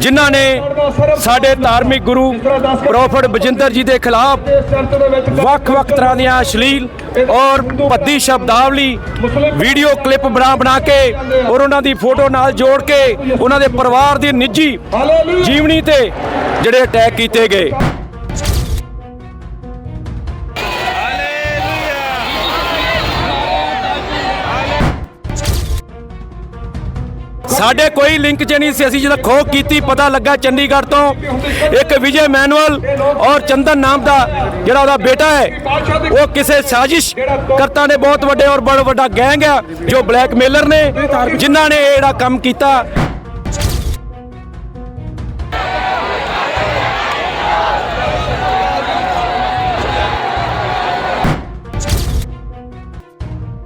ਜਿਨ੍ਹਾਂ ਨੇ ਸਾਡੇ ਧਾਰਮਿਕ ਗੁਰੂ ਪ੍ਰੋਫਟ ਬਜਿੰਦਰ ਜੀ ਦੇ ਖਿਲਾਫ ਵੱਖ-ਵੱਖ ਤਰ੍ਹਾਂ ਦੀਆਂ ਅਸ਼ਲੀਲ ਔਰ ਭੱਦੀ ਸ਼ਬਦਾਵਲੀ ਵੀਡੀਓ ਕਲਿੱਪ ਬਣਾ ਬਣਾ ਕੇ ਔਰ ਉਹਨਾਂ ਦੀ ਫੋਟੋ ਨਾਲ ਜੋੜ ਕੇ ਉਹਨਾਂ ਦੇ ਪਰਿਵਾਰ ਦੀ ਨਿੱਜੀ ਜੀਵਨੀ ਤੇ ਜਿਹੜੇ ਅਟੈਕ ਕੀਤੇ ਗਏ। ਸਾਡੇ ਕੋਈ ਲਿੰਕ ਚ ਨਹੀਂ ਸੀ। ਅਸੀਂ ਜਦੋਂ ਖੋਹ ਕੀਤੀ, ਪਤਾ ਲੱਗਾ ਚੰਡੀਗੜ੍ਹ ਤੋਂ ਇੱਕ ਵਿਜੇ ਮੈਨੂਅਲ ਔਰ ਚੰਦਨ ਨਾਮ ਦਾ ਜਿਹੜਾ ਉਹਦਾ ਬੇਟਾ ਹੈ, ਉਹ ਕਿਸੇ ਸਾਜ਼ਿਸ਼ ਕਰਤਾ ਨੇ ਬਹੁਤ ਵੱਡੇ ਔਰ ਬੜਾ ਵੱਡਾ ਗੈਂਗ ਆ, ਜੋ ਬਲੈਕਮੇਲਰ ਨੇ, ਜਿਨ੍ਹਾਂ ਨੇ ਇਹ ਜਿਹੜਾ ਕੰਮ ਕੀਤਾ।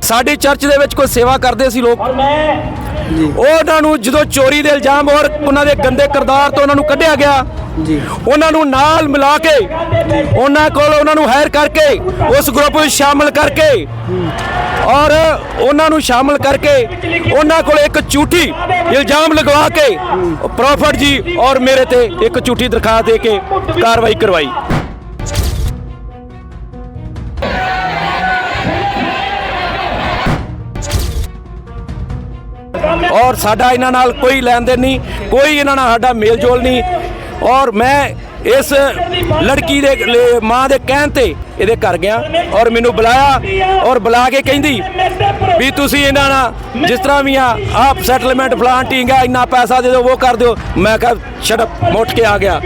ਸਾਡੀ ਚਰਚ ਦੇ ਵਿੱਚ ਕੋਈ ਸੇਵਾ ਕਰਦੇ ਸੀ ਲੋਕ? ਉਹਨਾਂ ਨੂੰ ਜਦੋਂ ਚੋਰੀ ਦੇ ਇਲਜ਼ਾਮ ਔਰ ਉਹਨਾਂ ਦੇ ਗੰਦੇ ਕਿਰਦਾਰ ਤੋਂ ਉਹਨਾਂ ਨੂੰ ਕੱਢਿਆ ਗਿਆ ਜੀ। ਉਹਨਾਂ ਨੂੰ ਨਾਲ ਮਿਲਾ ਕੇ ਉਹਨਾਂ ਕੋਲ ਉਹਨਾਂ ਨੂੰ ਹਾਇਰ ਕਰਕੇ ਉਸ ਗਰੁੱਪ ਵਿੱਚ ਸ਼ਾਮਲ ਕਰਕੇ ਔਰ ਉਹਨਾਂ ਨੂੰ ਸ਼ਾਮਲ ਕਰਕੇ ਉਹਨਾਂ ਕੋਲ ਇੱਕ ਝੂਠੀ ਇਲਜ਼ਾਮ ਲਗਵਾ ਕੇ ਪ੍ਰੋਫਟ ਜੀ ਔਰ ਮੇਰੇ ਤੇ ਇੱਕ ਝੂਠੀ ਦਰਖਾਸਤ ਦੇ ਕੇ ਕਾਰਵਾਈ ਕਰਵਾਈ। ਔਰ ਸਾਡਾ ਇਹਨਾਂ ਨਾਲ ਕੋਈ ਲੈਣ ਦੇਣ ਨਹੀਂ, ਕੋਈ ਇਹਨਾਂ ਨਾਲ ਸਾਡਾ ਮੇਲ ਜੋਲ ਨਹੀਂ। ਔਰ ਮੈਂ ਇਸ ਲੜਕੀ ਦੇ ਮਾਂ ਦੇ ਕਹਿਣ ਤੇ ਇਹਦੇ ਘਰ ਗਿਆ ਔਰ ਮੈਨੂੰ ਬੁਲਾਇਆ ਔਰ ਬੁਲਾ ਕੇ ਕਹਿੰਦੀ ਵੀ ਤੁਸੀਂ ਇਹਨਾਂ ਨਾਲ ਜਿਸ ਤਰ੍ਹਾਂ ਵੀ ਆ, ਆਪ ਸੈਟਲਮੈਂਟ ਫਲਾਨ ਟੀਂਗ ਆ ਇੰਨਾ ਪੈਸਾ ਦੇ ਦਿਓ, ਉਹ ਕਰ ਦਿਓ। ਮੈਂ ਕਿਹਾ ਛੱਡ ਮੁੱਠ ਕੇ ਆ ਗਿਆ।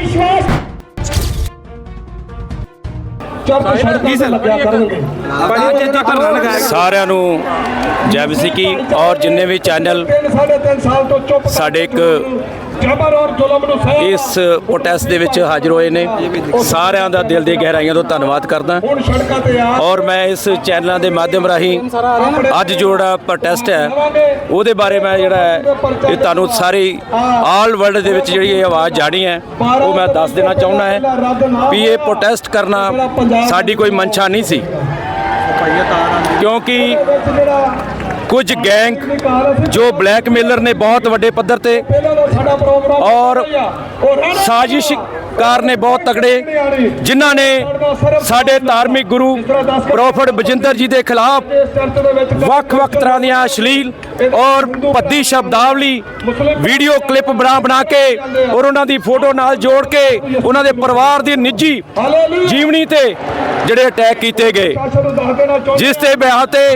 ਚੁੱਪ ਸੜਕਾਂ ਤੇ ਲੱਗਿਆ ਕਰਨਗੇ। ਭਾਜੀ ਜੇ ਧਰਨਾ ਲਗਾਇਆ ਸਾਰਿਆਂ ਨੂੰ ਜੈ ਵਿਸਿਕੀ ਔਰ ਜਿੰਨੇ ਵੀ ਚੈਨਲ ਤਿੰਨ ਸਾਢੇ ਤਿੰਨ ਸਾਲ ਤੋਂ ਚੁੱਪ ਸਾਡੇ ਇੱਕ ਇਸ ਪ੍ਰੋਟੈਸਟ ਦੇ ਵਿੱਚ ਹਾਜ਼ਰ ਹੋਏ ਨੇ। ਸਾਰਿਆਂ ਦਾ ਦਿਲ ਦੀ ਗਹਿਰਾਈਆਂ ਤੋਂ ਧੰਨਵਾਦ ਕਰਦਾ। ਔਰ ਮੈਂ ਇਸ ਚੈਨਲਾਂ ਦੇ ਮਾਧਿਅਮ ਰਾਹੀਂ ਅੱਜ ਜਿਹੜਾ ਪ੍ਰੋਟੈਸਟ ਹੈ ਉਹਦੇ ਬਾਰੇ ਮੈਂ ਜਿਹੜਾ ਹੈ ਇਹ ਤੁਹਾਨੂੰ ਸਾਰੀ ਆਲ ਵਰਲਡ ਦੇ ਵਿੱਚ ਜਿਹੜੀ ਇਹ ਆਵਾਜ਼ ਜਾਣੀ ਹੈ ਉਹ ਮੈਂ ਦੱਸ ਦੇਣਾ ਚਾਹੁੰਦਾ ਹੈ ਵੀ ਇਹ ਪ੍ਰੋਟੈਸਟ ਕਰਨਾ ਸਾਡੀ ਕੋਈ ਮਨਸ਼ਾ ਨਹੀਂ ਸੀ। ਕਿਉਂਕਿ ਕੁਝ ਗੈਂਗ ਜੋ ਬਲੈਕਮੇਲਰ ਨੇ ਬਹੁਤ ਵੱਡੇ ਪੱਧਰ ਤੇ ਔਰ ਸਾਜ਼ਿਸ਼ ਕਾਰ ਨੇ ਬਹੁਤ ਤਕੜੇ ਜਿਨ੍ਹਾਂ ਨੇ ਸਾਡੇ ਧਾਰਮਿਕ ਗੁਰੂ ਪ੍ਰੋਫਟ ਬਜਿੰਦਰ ਜੀ ਦੇ ਖਿਲਾਫ ਵੱਖ-ਵੱਖ ਤਰ੍ਹਾਂ ਦੀਆਂ ਅਸ਼ਲੀਲ ਔਰ ਭੱਦੀ ਸ਼ਬਦਾਵਲੀ ਵੀਡੀਓ ਕਲਿੱਪ ਬਣਾ ਬਣਾ ਕੇ ਔਰ ਉਹਨਾਂ ਦੀ ਫੋਟੋ ਨਾਲ ਜੋੜ ਕੇ ਉਹਨਾਂ ਦੇ ਪਰਿਵਾਰ ਦੀ ਨਿੱਜੀ ਜੀਵਨੀ ਤੇ ਜਿਹੜੇ ਅਟੈਕ ਕੀਤੇ ਗਏ। ਜਿਸ ਤੇ ਬਿਆਹ ਤੇ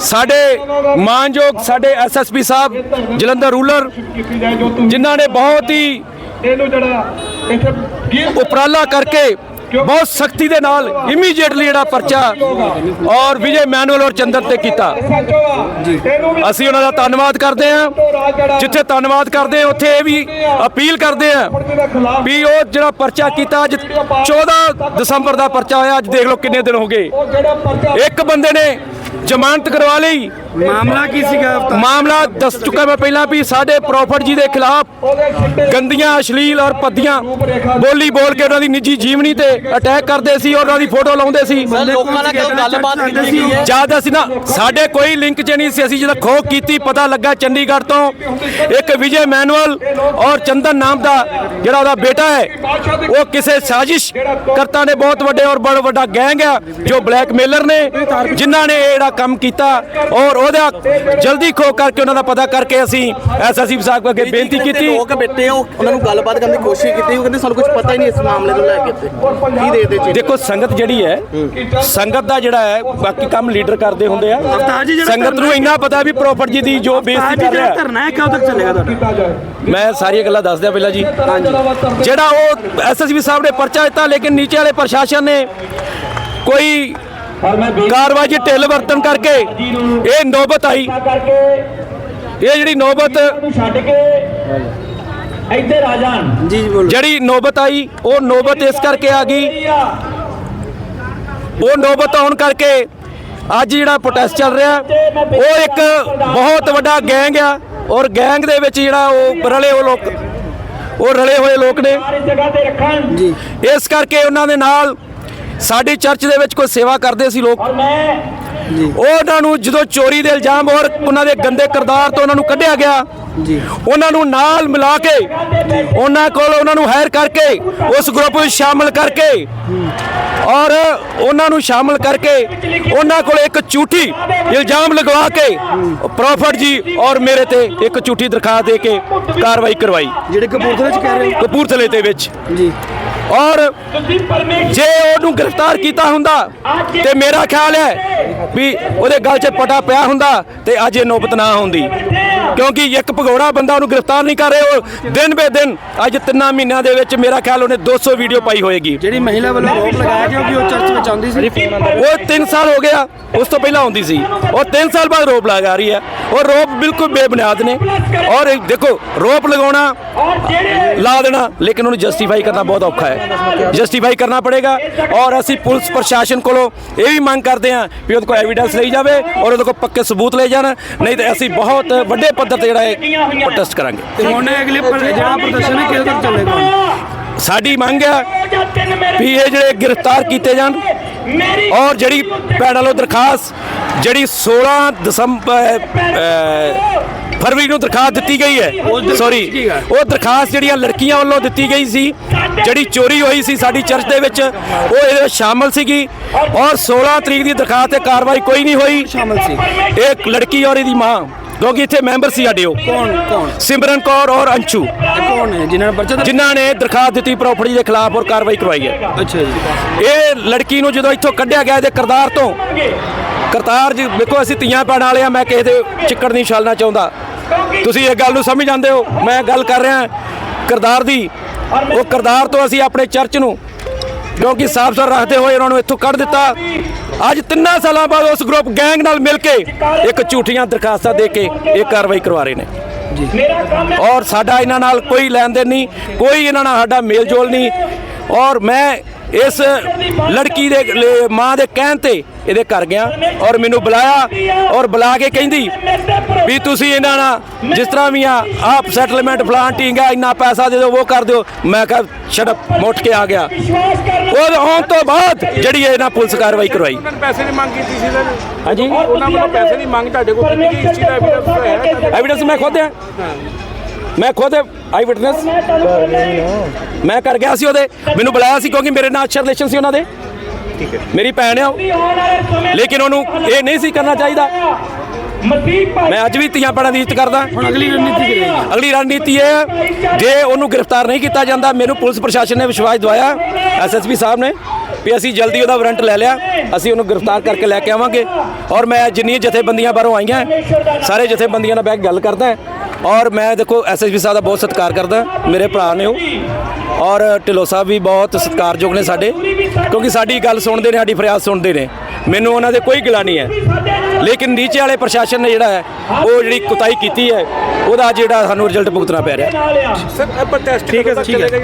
ਸਾਡੇ ਮਾਨਯੋਗ ਸਾਡੇ ਐਸਐਸਪੀ ਸਾਹਿਬ ਜਲੰਧਰ ਰੂਲਰ ਜਿਨ੍ਹਾਂ ਨੇ ਬਹੁਤ ਹੀ ਇਹਨੂੰ ਜਿਹੜਾ ਇੱਥੇ ਉਪਰਾਲਾ ਕਰਕੇ ਬਹੁਤ ਸਖਤੀ ਦੇ ਨਾਲ ਇਮੀਡੀਏਟਲੀ ਜਿਹੜਾ ਪਰਚਾ ਔਰ ਵਿਜੇ ਮੈਨੂਅਲ ਔਰ ਚੰਦਨ ਤੇ ਕੀਤਾ। ਅਸੀਂ ਉਹਨਾਂ ਦਾ ਧੰਨਵਾਦ ਕਰਦੇ ਹਾਂ। ਜਿੱਥੇ ਧੰਨਵਾਦ ਕਰਦੇ ਹਾਂ ਉੱਥੇ ਇਹ ਵੀ ਅਪੀਲ ਕਰਦੇ ਹਾਂ ਵੀ ਉਹ ਜਿਹੜਾ ਪਰਚਾ ਕੀਤਾ ਅੱਜ 14 ਦਸੰਬਰ ਦਾ ਪਰਚਾ ਹੋਇਆ ਅੱਜ ਦੇਖ ਲਓ ਕਿੰਨੇ ਦਿਨ ਹੋ ਗਏ। ਇੱਕ ਬੰਦੇ ਨੇ ਜ਼ਮਾਨਤ ਕਰਵਾ ਲਈ ਮਾਮਲਾ ਕੀ ਸੀਗਾ ਮਾਮਲਾ ਦੱਸ ਚੁੱਕਾ ਮੈਂ ਪਹਿਲਾਂ ਵੀ ਸਾਡੇ ਪ੍ਰੋਫਟ ਜੀ ਦੇ ਖਿਲਾਫ ਗੰਦੀਆਂ ਅਸ਼ਲੀਲ ਔਰ ਪੱਦੀਆਂ ਬੋਲੀ ਬੋਲ ਕੇ ਉਹਨਾਂ ਦੀ ਨਿੱਜੀ ਜੀਵਨੀ ਤੇ ਅਟੈਕ ਕਰਦੇ ਸੀ ਔਰ ਉਹਨਾਂ ਦੀ ਫੋਟੋ ਲਾਉਂਦੇ ਸੀ। ਲੋਕਾਂ ਨਾਲ ਕੋਈ ਗੱਲਬਾਤ ਕੀਤੀ ਗਈ ਹੈ? ਜ਼ਿਆਦਾ ਸੀ ਨਾ ਸਾਡੇ ਕੋਈ ਲਿੰਕ ਚ ਨਹੀਂ ਸੀ ਅਸੀਂ ਜਦੋਂ ਖੋਹ ਕੀਤੀ ਪਤਾ ਲੱਗਾ ਚੰਡੀਗੜ੍ਹ ਤੋਂ ਇੱਕ ਵਿਜੇ ਮੈਨੂਅਲ ਔਰ ਚੰਦਨ ਨਾਮ ਦਾ ਜਿਹੜਾ ਉਹਦਾ ਬੇਟਾ ਹੈ ਉਹ ਕਿਸੇ ਸਾਜ਼ਿਸ਼ ਕਰਤਾ ਨੇ ਬਹੁਤ ਵੱਡੇ ਔਰ ਬੜਾ ਵੱਡਾ ਗੈਂਗ ਆ ਜੋ ਬਲੈਕਮੇਲਰ ਨੇ ਜਿਨ੍ਹਾਂ ਨੇ ਇਹ ਜਿਹੜਾ ਕੰਮ ਕੀਤਾ ਔਰ ਉਹਦਾ ਜਲਦੀ ਖੋਹ ਕਰਕੇ ਉਹਨਾਂ ਦਾ ਪਤਾ ਕਰਕੇ ਅਸੀਂ ਐਸਐਸਪੀ ਸਾਹਿਬ ਅੱਗੇ ਬੇਨਤੀ ਕੀਤੀ। ਲੋਕ ਬੈਠੇ ਹੋ ਉਹਨਾਂ ਨੂੰ ਗੱਲਬਾਤ ਕਰਨ ਦੀ ਕੋਸ਼ਿਸ਼ ਕੀਤੀ ਉਹ ਕਹਿੰਦੇ ਸਾਨੂੰ ਕੁਝ ਪਤਾ ਹੀ ਨਹੀਂ ਇਸ ਮਾਮਲੇ ਨੂੰ ਲੈ ਕੇ ਕੀ ਦੇ ਦੇ ਜੀ? ਦੇਖੋ ਸੰਗਤ ਜਿਹੜੀ ਹੈ ਸੰਗਤ ਦਾ ਜਿਹੜਾ ਹੈ ਬਾਕੀ ਕੰਮ ਲੀਡਰ ਕਰਦੇ ਹੁੰਦੇ ਆ। ਸੰਗਤ ਨੂੰ ਇੰਨਾ ਪਤਾ ਵੀ ਪ੍ਰੋਫਟ ਜੀ ਦੀ ਜੋ ਬੇਇੱਜ਼ਤੀ ਕਰ ਰਿਹਾ ਧਰਨਾ ਹੈ ਕਦੋਂ ਤੱਕ ਚੱਲੇਗਾ ਤੁਹਾਡਾ? ਮੈਂ ਸਾਰੀਆਂ ਗੱਲਾਂ ਦੱਸ ਦਿਆਂ ਪਹਿਲਾਂ ਜੀ। ਜਿਹੜਾ ਉਹ ਐਸਐਸਪੀ ਸਾਹਿਬ ਨੇ ਪਰਚਾ ਦਿੱਤਾ ਲੇਕਿਨ ਨੀਚੇ ਵਾਲੇ ਪ੍ਰਸ਼ਾਸਨ ਨੇ ਕੋਈ ਕਾਰਵਾਈ 'ਚ ਢਿੱਲ ਵਰਤਨ ਕਰਕੇ ਇਹ ਨੌਬਤ ਆਈ। ਇਹ ਜਿਹੜੀ ਨੌਬਤ ਛੱਡ ਕੇ ਇੱਧਰ ਆ ਜਾਣ। ਜੀ ਜੀ ਬੋਲੋ। ਜਿਹੜੀ ਨੌਬਤ ਆਈ ਉਹ ਨੌਬਤ ਇਸ ਕਰਕੇ ਆ ਗਈ। ਉਹ ਨੌਬਤ ਆਉਣ ਕਰਕੇ ਅੱਜ ਜਿਹੜਾ ਪ੍ਰੋਟੈਸਟ ਚੱਲ ਰਿਹਾ ਉਹ ਇੱਕ ਬਹੁਤ ਵੱਡਾ ਗੈਂਗ ਆ ਔਰ ਗੈਂਗ ਦੇ ਵਿੱਚ ਜਿਹੜਾ ਉਹ ਰਲੇ ਉਹ ਲੋਕ ਉਹ ਰਲੇ ਹੋਏ ਲੋਕ ਨੇ। ਇਸ ਜਗ੍ਹਾ ਤੇ ਰੱਖਣ। ਜੀ। ਇਸ ਕਰਕੇ ਉਹਨਾਂ ਦੇ ਨਾਲ ਸਾਡੀ ਚਰਚ ਦੇ ਵਿੱਚ ਕੋਈ ਸੇਵਾ ਕਰਦੇ ਸੀ ਲੋਕ? ਔਰ ਮੈਂ ਉਹਨਾਂ ਨੂੰ ਜਦੋਂ ਚੋਰੀ ਦੇ ਇਲਜ਼ਾਮ ਔਰ ਉਹਨਾਂ ਦੇ ਗੰਦੇ ਕਿਰਦਾਰ ਤੋਂ ਉਹਨਾਂ ਨੂੰ ਕੱਢਿਆ ਗਿਆ ਜੀ। ਉਹਨਾਂ ਨੂੰ ਨਾਲ ਮਿਲਾ ਕੇ ਉਹਨਾਂ ਕੋਲ ਉਹਨਾਂ ਨੂੰ ਹਾਇਰ ਕਰਕੇ ਉਸ ਗਰੁੱਪ ਵਿੱਚ ਸ਼ਾਮਲ ਕਰਕੇ ਔਰ ਉਹਨਾਂ ਨੂੰ ਸ਼ਾਮਲ ਕਰਕੇ ਉਹਨਾਂ ਕੋਲ ਇੱਕ ਝੂਠੀ ਇਲਜ਼ਾਮ ਲਗਵਾ ਕੇ ਪ੍ਰੋਫਟ ਜੀ ਔਰ ਮੇਰੇ ਤੇ ਇੱਕ ਝੂਠੀ ਦਰਖਾਸਤ ਦੇ ਕੇ ਕਾਰਵਾਈ ਕਰਵਾਈ। ਜਿਹੜੇ ਕਪੂਰਥਲੇ ਚ ਕਹਿ ਰਹੇ ਕਪੂਰਥਲੇ ਦੇ ਵਿੱਚ। ਜੀ। ਔਰ ਜੇ ਉਹਨੂੰ ਗ੍ਰਿਫਤਾਰ ਕੀਤਾ ਹੁੰਦਾ ਤੇ ਮੇਰਾ ਖਿਆਲ ਹੈ ਵੀ ਉਹਦੇ ਗਲ 'ਚ ਪਟਾ ਪਿਆ ਹੁੰਦਾ ਤੇ ਅੱਜ ਇਹ ਨੌਬਤ ਨਾ ਹੁੰਦੀ। ਕਿਉਂਕਿ ਇੱਕ ਭਗੌੜਾ ਬੰਦਾ ਉਹਨੂੰ ਗ੍ਰਿਫਤਾਰ ਨਹੀਂ ਕਰ ਰਿਹਾ ਉਹ ਦਿਨ ਬੇ ਦਿਨ ਅੱਜ ਤਿੰਨਾਂ ਮਹੀਨਿਆਂ ਦੇ ਵਿੱਚ ਮੇਰਾ ਖਿਆਲ ਉਹਨੇ 200 ਵੀਡੀਓ ਪਾਈ ਹੋਏਗੀ। ਜਿਹੜੀ ਮਹਿਲਾ ਵੱਲੋਂ ਆਰੋਪ ਲਗਾਇਆ ਗਿਆ ਕਿ ਉਹ ਚਰਚ ਵਿੱਚ ਆਉਂਦੀ ਸੀ। ਉਹ 3 ਸਾਲ ਹੋ ਗਿਆ ਉਸ ਤੋਂ ਪਹਿਲਾਂ ਆਉਂਦੀ ਸੀ। ਉਹ 3 ਸਾਲ ਬਾਅਦ ਰੋਪ ਲਗਾ ਰਹੀ ਹੈ। ਉਹ ਰੋਪ ਬਿਲਕੁਲ ਬੇਬੁਨਿਆਦ ਨੇ। ਔਰ ਦੇਖੋ ਰੋਪ ਲਗਾਉਣਾ ਔਰ ਲਾ ਦੇਣਾ ਲੇਕਿਨ ਉਹਨੂੰ ਜਸਟੀਫਾਈ ਕਰਨਾ ਬਹੁਤ ਔਖਾ ਹੈ। ਜਸਟੀਫਾਈ ਕਰਨਾ ਪੜੇਗਾ ਔਰ ਅਸੀਂ ਪੁਲਿਸ ਪ੍ਰਸ਼ਾਸਨ ਕੋਲੋਂ ਇਹ ਵੀ ਮੰਗ ਕਰਦੇ ਹਾਂ ਵੀ ਉਹਦੇ ਕੋਲ ਐਵੀਡੈਂਸ ਲਈ ਜਾਵੇ ਔਰ ਉਹਦੇ ਕੋਲ ਪੱਕੇ ਸਬੂਤ ਲੈ ਜਾਣ। ਨਹੀਂ ਤੇ ਅਸੀਂ ਬਹੁਤ ਵੱਡੇ ਪੱਧਰ ਤੇ ਜਿਹੜਾ ਹੈ ਪ੍ਰੋਟੈਸਟ ਕਰਾਂਗੇ। ਤੇ ਹੁਣ ਅਗਲੇ ਜਿਹੜਾ ਪ੍ਰਦਰਸ਼ਨ ਹੈ ਕਿਹਦੇ ਤੱਕ ਚੱਲੇਗਾ? ਸਾਡੀ ਮੰਗ ਹੈ ਵੀ ਇਹ ਜਿਹੜੇ ਗ੍ਰਿਫਤਾਰ ਕੀਤੇ ਜਾਣ। ਔਰ ਜਿਹੜੀ ਪੈਡਲੋ ਦਰਖਾਸਤ ਜਿਹੜੀ 16 ਦਸੰਬਰ ਫਰਵਰੀ ਨੂੰ ਦਰਖਾਸਤ ਦਿੱਤੀ ਗਈ ਹੈ। ਸੌਰੀ ਉਹ ਦਰਖਾਸਤ ਜਿਹੜੀਆਂ ਲੜਕੀਆਂ ਵੱਲੋਂ ਦਿੱਤੀ ਗਈ ਸੀ ਜਿਹੜੀ ਚੋਰੀ ਹੋਈ ਸੀ ਸਾਡੀ ਚਰਚ ਦੇ ਵਿੱਚ ਉਹ ਇਹਦੇ ਵਿੱਚ ਸ਼ਾਮਲ ਸੀਗੀ। ਔਰ 16 ਤਰੀਕ ਦੀ ਦਰਖਾਸਤ ਤੇ ਕਾਰਵਾਈ ਕੋਈ ਨਹੀਂ ਹੋਈ। ਸ਼ਾਮਲ ਸੀ। ਇੱਕ ਲੜਕੀ ਔਰ ਇਹਦੀ ਮਾਂ ਕਿਉਂਕਿ ਇੱਥੇ ਮੈਂਬਰ ਸੀ ਸਾਡੇ ਉਹ। ਕੌਣ ਕੌਣ? ਸਿਮਰਨ ਕੌਰ ਔਰ ਅੰਸ਼ੂ। ਕੌਣ ਹੈ ਜਿਨ੍ਹਾਂ ਨੇ ਪਰਚਾ ਜਿਨ੍ਹਾਂ ਨੇ ਦਰਖਾਸਤ ਦਿੱਤੀ ਪ੍ਰਾਪਰਟੀ ਦੇ ਖਿਲਾਫ ਔਰ ਕਾਰਵਾਈ ਕਰਵਾਈ ਹੈ। ਅੱਛਾ ਜੀ। ਇਹ ਲੜਕੀ ਨੂੰ ਜਦੋਂ ਇੱਥੋਂ ਕੱਢਿਆ ਗਿਆ ਇਹਦੇ ਕਰਤਾਰ ਤੋਂ ਕਰਤਾਰ ਜੀ ਦੇਖੋ ਅਸੀਂ ਤੀਆਂ ਪਾਣ ਵਾਲੇ ਆ ਮੈਂ ਕਿਸੇ ਦੇ ਚਿੱਕੜ ਨਹੀਂ ਛਾਲਣਾ ਚਾਹੁੰਦਾ। ਤੁਸੀਂ ਇਹ ਗੱਲ ਨੂੰ ਸਮਝ ਜਾਂਦੇ ਹੋ ਮੈਂ ਗੱਲ ਕਰ ਰਿਹਾ ਕਰਤਾਰ ਦੀ। ਉਹ ਕਰਤਾਰ ਤੋਂ ਅਸੀਂ ਆਪਣੇ ਚਰਚ ਨੂੰ ਕਿਉਂਕਿ ਸਾਫ਼ ਸੁਥਰਾ ਰੱਖਦੇ ਹੋਏ ਉਹਨਾਂ ਨੂੰ ਇੱਥੋਂ ਕੱਢ ਦਿੱਤਾ। ਅੱਜ ਤਿੰਨਾਂ ਸਾਲਾਂ ਬਾਅਦ ਉਸ ਗਰੁੱਪ ਗੈਂਗ ਨਾਲ ਮਿਲ ਕੇ ਇੱਕ ਝੂਠੀਆਂ ਦਰਖਾਸਤਾਂ ਦੇ ਕੇ ਇਹ ਕਾਰਵਾਈ ਕਰਵਾ ਰਹੇ ਨੇ। ਔਰ ਸਾਡਾ ਇਹਨਾਂ ਨਾਲ ਕੋਈ ਲੈਣ ਦੇਣ ਨਹੀਂ ਕੋਈ ਇਹਨਾਂ ਨਾਲ ਸਾਡਾ ਮੇਲ ਜੋਲ ਨਹੀਂ। ਔਰ ਮੈਂ ਇਸ ਲੜਕੀ ਦੇ ਮਾਂ ਦੇ ਕਹਿਣ ਤੇ ਇਹਦੇ ਘਰ ਗਿਆ ਔਰ ਮੈਨੂੰ ਬੁਲਾਇਆ ਔਰ ਬੁਲਾ ਕੇ ਕਹਿੰਦੀ ਵੀ ਤੁਸੀਂ ਇਹਨਾਂ ਨਾਲ ਜਿਸ ਤਰ੍ਹਾਂ ਵੀ ਆ ਆਪ ਸੈਟਲਮੈਂਟ ਫਲਾਨ ਟੀਂਗਾ ਇੰਨਾ ਪੈਸਾ ਦੇ ਦਿਓ ਉਹ ਕਰ ਦਿਓ। ਮੈਂ ਕਿਹਾ ਛੜਪ ਮੁੱਠ ਕੇ ਆ ਗਿਆ। ਉਹ ਆਉਣ ਤੋਂ ਬਾਅਦ ਜਿਹੜੀ ਇਹਨਾਂ ਪੁਲਿਸ ਕਾਰਵਾਈ ਕਰਵਾਈ। ਪੈਸੇ ਦੀ ਮੰਗ ਕੀਤੀ ਸੀ ਇਹਨਾਂ ਹਾਂਜੀ। ਉਹਨਾਂ ਵੱਲੋਂ ਪੈਸੇ ਦੀ ਮੰਗ ਤੁਹਾਡੇ ਕੋਲ ਕੀਤੀ ਗਈ। ਇਸ ਚੀਜ਼ ਦਾ ਹੈ। ਐਵੀਡੈਂਸ ਮੈਂ ਖੁਦ ਹੈ। ਮੈਂ ਖੁਦ ਆਈ ਵਿਟਨੈਸ ਮੈਂ ਕਰ ਗਿਆ ਸੀ ਉਹਦੇ। ਮੈਨੂੰ ਬੁਲਾਇਆ ਸੀ ਕਿਉਂਕਿ ਮੇਰੇ ਨਾਲ ਅੱਛਾ ਰਿਲੇਸ਼ਨ ਸੀ ਉਹਨਾਂ ਦੇ। ਠੀਕ ਹੈ। ਮੇਰੀ ਭੈਣ ਆ ਲੇਕਿਨ ਉਹਨੂੰ ਇਹ ਨਹੀਂ ਸੀ ਕਰਨਾ ਚਾਹੀਦਾ। ਮੈਂ ਅੱਜ ਵੀ ਧੀਆਂ ਭੈਣਾਂ ਦੀ ਇੱਜ਼ਤ ਕਰਦਾ। ਹੁਣ ਅਗਲੀ ਰਣਨੀਤੀ ਕੀ ਰਹੇਗੀ? ਅਗਲੀ ਰਣਨੀਤੀ ਇਹ ਹੈ ਜੇ ਉਹਨੂੰ ਗ੍ਰਿਫਤਾਰ ਨਹੀਂ ਕੀਤਾ ਜਾਂਦਾ ਮੈਨੂੰ ਪੁਲਿਸ ਪ੍ਰਸ਼ਾਸਨ ਨੇ ਵਿਸ਼ਵਾਸ ਦਵਾਇਆ ਐਸਐਸਪੀ ਸਾਹਿਬ ਨੇ ਵੀ ਅਸੀਂ ਜਲਦੀ ਉਹਦਾ ਵਾਰੰਟ ਲੈ ਲਿਆ ਅਸੀਂ ਉਹਨੂੰ ਗ੍ਰਿਫਤਾਰ ਕਰਕੇ ਲੈ ਕੇ ਆਵਾਂਗੇ। ਔਰ ਮੈਂ ਜਿੰਨੀਆਂ ਜਥੇਬੰਦੀਆਂ ਬਾਹਰੋਂ ਆਈਆਂ ਸਾਰੇ ਜਥੇਬੰਦੀਆਂ ਨਾਲ ਬਹਿ ਕੇ ਗੱਲ ਕਰਦਾ ਔਰ ਮੈਂ ਦੇਖੋ ਐਸਐਸਪੀ ਸਾਹਿਬ ਦਾ ਬਹੁਤ ਸਤਿਕਾਰ ਕਰਦਾ ਮੇਰੇ ਭਰਾ ਨੇ ਉਹ। ਔਰ ਢਿੱਲੋਂ ਸਾਹਿਬ ਵੀ ਬਹੁਤ ਸਤਿਕਾਰਯੋਗ ਨੇ ਸਾਡੇ ਕਿਉਂਕਿ ਸਾਡੀ ਗੱਲ ਸੁਣਦੇ ਨੇ ਸਾਡੀ ਫਰਿਆਦ ਸੁਣਦੇ ਨੇ। ਮੈਨੂੰ ਉਹਨਾਂ ਦੇ ਕੋਈ ਗਿਲਾ ਨਹੀਂ ਹੈ। ਲੇਕਿਨ ਨੀਚੇ ਵਾਲੇ ਪ੍ਰਸ਼ਾਸਨ ਨੇ ਜਿਹੜਾ ਹੈ ਉਹ ਜਿਹੜੀ ਕੁਤਾਈ ਕੀਤੀ ਹੈ ਉਹਦਾ ਜਿਹੜਾ ਸਾਨੂੰ ਰਿਜ਼ਲਟ ਭੁਗਤਣਾ ਪੈ ਰਿਹਾ ਸਰ ਇਹ ਪ੍ਰੋਟੈਸਟ ਠੀਕ ਹੈ ਸਰ ਜਿਹੜੇ